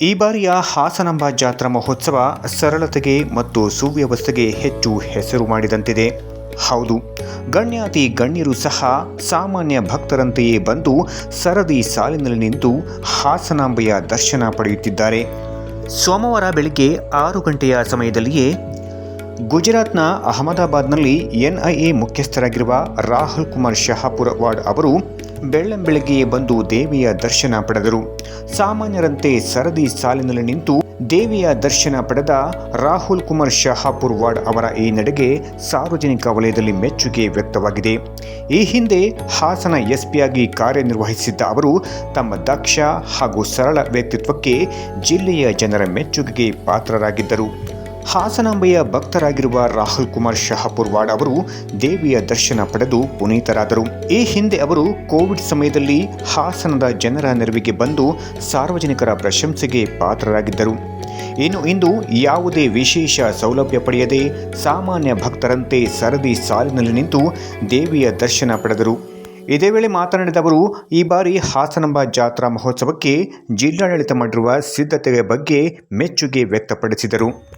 ಈ ಬಾರಿಯ ಹಾಸನಾಂಬ ಜಾತ್ರಾ ಮಹೋತ್ಸವ ಸರಳತೆಗೆ ಮತ್ತು ಸುವ್ಯವಸ್ಥೆಗೆ ಹೆಚ್ಚು ಹೆಸರು ಮಾಡಿದಂತಿದೆ. ಹೌದು, ಗಣ್ಯಾತಿ ಗಣ್ಯರು ಸಹ ಸಾಮಾನ್ಯ ಭಕ್ತರಂತೆಯೇ ಬಂದು ಸರದಿ ಸಾಲಿನಲ್ಲಿ ನಿಂತು ಹಾಸನಾಂಬೆಯ ದರ್ಶನ ಪಡೆಯುತ್ತಿದ್ದಾರೆ. ಸೋಮವಾರ ಬೆಳಗ್ಗೆ ಆರು ಗಂಟೆಯ ಸಮಯದಲ್ಲಿಯೇ ಗುಜರಾತ್ನ ಅಹಮದಾಬಾದ್ನಲ್ಲಿ ಎನ್ಐಎ ಮುಖ್ಯಸ್ಥರಾಗಿರುವ ರಾಹುಲ್ ಕುಮಾರ್ ಶಹಾಪುರ ವಾರ್ಡ್ ಅವರು ಬೆಳ್ಳಂಬೆಳಗ್ಗೆಯೇ ಬಂದು ದೇವಿಯ ದರ್ಶನ ಪಡೆದರು. ಸಾಮಾನ್ಯರಂತೆ ಸರದಿ ಸಾಲಿನಲ್ಲಿ ನಿಂತು ದೇವಿಯ ದರ್ಶನ ಪಡೆದ ರಾಹುಲ್ ಕುಮಾರ್ ಶಹಾಪುರ್ ವಾರ್ಡ್ ಅವರ ಈ ನಡೆಗೆ ಸಾರ್ವಜನಿಕ ವಲಯದಲ್ಲಿ ಮೆಚ್ಚುಗೆ ವ್ಯಕ್ತವಾಗಿದೆ. ಈ ಹಿಂದೆ ಹಾಸನ ಎಸ್ಪಿಯಾಗಿ ಕಾರ್ಯನಿರ್ವಹಿಸಿದ್ದ ಅವರು ತಮ್ಮ ದಕ್ಷ ಹಾಗೂ ಸರಳ ವ್ಯಕ್ತಿತ್ವಕ್ಕೆ ಜಿಲ್ಲೆಯ ಜನರ ಮೆಚ್ಚುಗೆಗೆ ಪಾತ್ರರಾಗಿದ್ದರು. ಹಾಸನಾಂಬೆಯ ಭಕ್ತರಾಗಿರುವ ರಾಹುಲ್ ಕುಮಾರ್ ಶಹಾಪುರ್ವಾಡ್ ಅವರು ದೇವಿಯ ದರ್ಶನ ಪಡೆದು ಪುನೀತರಾದರು. ಈ ಹಿಂದೆ ಅವರು ಕೋವಿಡ್ ಸಮಯದಲ್ಲಿ ಹಾಸನದ ಜನರ ನೆರವಿಗೆ ಬಂದು ಸಾರ್ವಜನಿಕರ ಪ್ರಶಂಸೆಗೆ ಪಾತ್ರರಾಗಿದ್ದರು. ಇನ್ನು ಇಂದು ಯಾವುದೇ ವಿಶೇಷ ಸೌಲಭ್ಯ ಪಡೆಯದೆ ಸಾಮಾನ್ಯ ಭಕ್ತರಂತೆ ಸರದಿ ಸಾಲಿನಲ್ಲಿ ನಿಂತು ದೇವಿಯ ದರ್ಶನ ಪಡೆದರು. ಇದೇ ವೇಳೆ ಮಾತನಾಡಿದ ಅವರು, ಈ ಬಾರಿ ಹಾಸನಾಂಬ ಜಾತ್ರಾ ಮಹೋತ್ಸವಕ್ಕೆ ಜಿಲ್ಲಾಡಳಿತ ಮಾಡಿರುವ ಸಿದ್ಧತೆಯ ಬಗ್ಗೆ ಮೆಚ್ಚುಗೆ ವ್ಯಕ್ತಪಡಿಸಿದರು.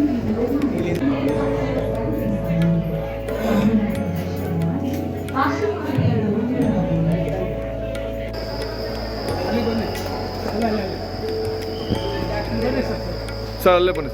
चालले. पण.